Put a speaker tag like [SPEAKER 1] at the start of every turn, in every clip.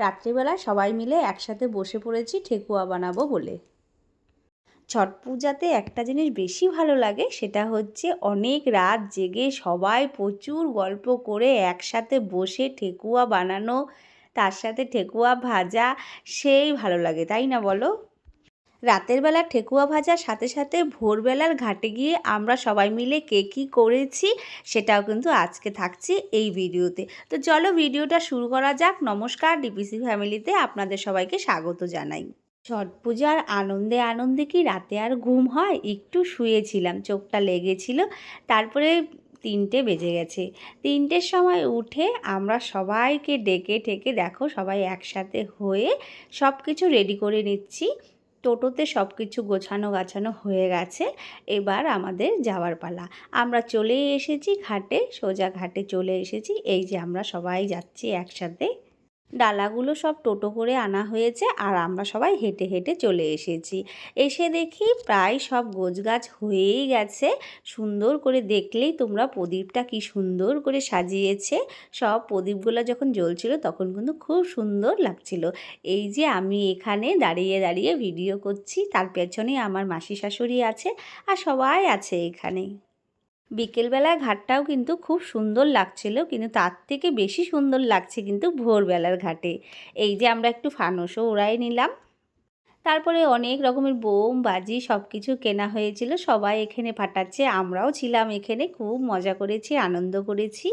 [SPEAKER 1] রাত্রিবেলা সবাই মিলে একসাথে বসে পড়েছি ঠেকুয়া বানাবো বলে। ছট পূজাতে একটা জিনিস বেশি ভালো লাগে, সেটা হচ্ছে অনেক রাত জেগে সবাই প্রচুর গল্প করে একসাথে বসে ঠেকুয়া বানানো, তার সাথে ঠেকুয়া ভাজা, সেই ভালো লাগে, তাই না বলো? রাতের বেলা ঠেকুয়া ভাজার সাথে সাথে ভোরবেলার ঘাটে গিয়ে আমরা সবাই মিলে কে কী করেছি সেটাও কিন্তু আজকে থাকছে এই ভিডিওতে। তো চলো ভিডিওটা শুরু করা যাক। নমস্কার, ডিপিসি ফ্যামিলিতে আপনাদের সবাইকে স্বাগত জানাই। ছট পূজার আনন্দে আনন্দে কি রাতে আর ঘুম হয়? একটু শুয়েছিলাম, চোখটা লেগেছিল। তারপরে তিনটে বেজে গেছে। তিনটের সময় উঠে আমরা সবাইকে ডেকে ঠেকে দেখো সবাই একসাথে হয়ে সব কিছু রেডি করে নিচ্ছি। টোটোতে সব কিছু গোছানো গাছানো হয়ে গেছে। এবার আমাদের যাওয়ার পালা। আমরা চলে এসেছি ঘাটে, সোজা ঘাটে চলে এসেছি। এই যে আমরা সবাই যাচ্ছি একসাথে। ডালাগুলো সব টোটো করে আনা হয়েছে আর আমরা সবাই হেঁটে হেঁটে চলে এসেছি। এসে দেখি প্রায় সব গোছগাছ হয়েই গেছে। সুন্দর করে দেখলেই তোমরা প্রদীপটা কি সুন্দর করে সাজিয়েছে। সব প্রদীপগুলো যখন জ্বলছিল তখন কিন্তু খুব সুন্দর লাগছিল। এই যে আমি এখানে দাঁড়িয়ে দাঁড়িয়ে ভিডিও করছি, তার পেছনে আমার মাসি শাশুড়ি আছে আর সবাই আছে এখানে। বিকেলবেলার ঘাটটাও কিন্তু খুব সুন্দর লাগছিল, কিন্তু তার থেকে বেশি সুন্দর লাগছে কিন্তু ভোরবেলার ঘাটে। এই যে আমরা একটু ফানসও ওড়াই নিলাম। তারপরে অনেক রকমের বোম, বাজি সব কিছু কেনা হয়েছিল, সবাই এখানে ফাটাচ্ছে, আমরাও ছিলাম এখানে, খুব মজা করেছি, আনন্দ করেছি।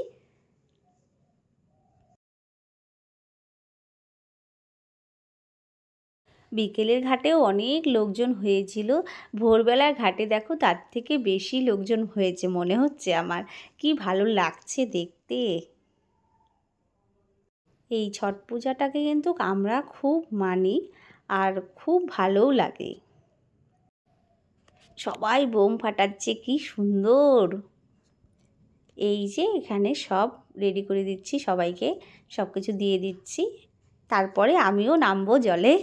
[SPEAKER 1] বিকেলের ঘাটেও অনেক লোকজন হয়েছিল। ভোরবেলার ঘাটে দেখো তার থেকে বেশি লোকজন হয়েছে মনে হচ্ছে আমার। কি ভালো লাগছে দেখতে। এই ছট পূজাটাকে কিন্তু আমরা খুব মানি আর খুব ভালোও লাগে। সবাই বোম ফাটাচ্ছে, কি সুন্দর। এই যে এখানে সব রেডি করে দিচ্ছি সবাইকে সব কিছু দিয়ে দিচ্ছি। তারপরে আমিও নামবো জলে।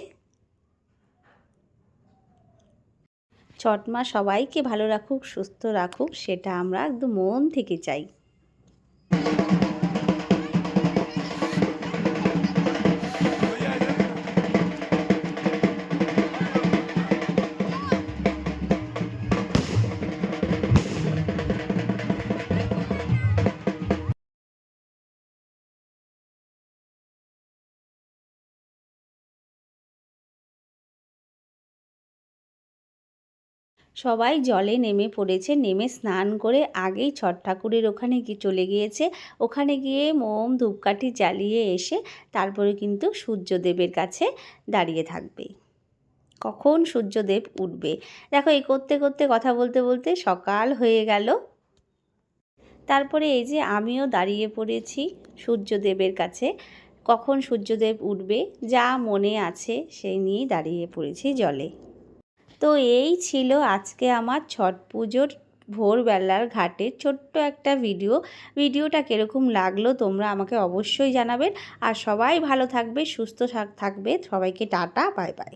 [SPEAKER 1] ছট মা সবাইকে ভালো রাখুক সুস্থ রাখুক সেটা আমরা একদম মন থেকে চাই। সবাই জলে নেমে পড়েছে, নেমে স্নান করে আগেই ছট ঠাকুরের ওখানে গিয়ে চলে গিয়েছে। ওখানে গিয়ে মোম ধূপকাঠি জ্বালিয়ে এসে তারপরে কিন্তু সূর্যদেবের কাছে দাঁড়িয়ে থাকবে। কখন সূর্যদেব উঠবে? দেখো এই করতে করতে কথা বলতে বলতে সকাল হয়ে গেল। তারপরে এই যে আমিও দাঁড়িয়ে পড়েছি সূর্যদেবের কাছে। কখন সূর্যদেব উঠবে? যা মনে আছে সেই নিয়েই দাঁড়িয়ে পড়েছি জলে। তো এই ছিল আজকে আমার ছট পুজোর ভোরবেলার ঘাটে ছোট্ট একটা ভিডিও। ভিডিওটা কীরকম লাগল তোমরা আমাকে অবশ্যই জানাবেন। আর সবাই ভালো থাকবে, সুস্থ থাকবে। সবাইকে টাটা বাই বাই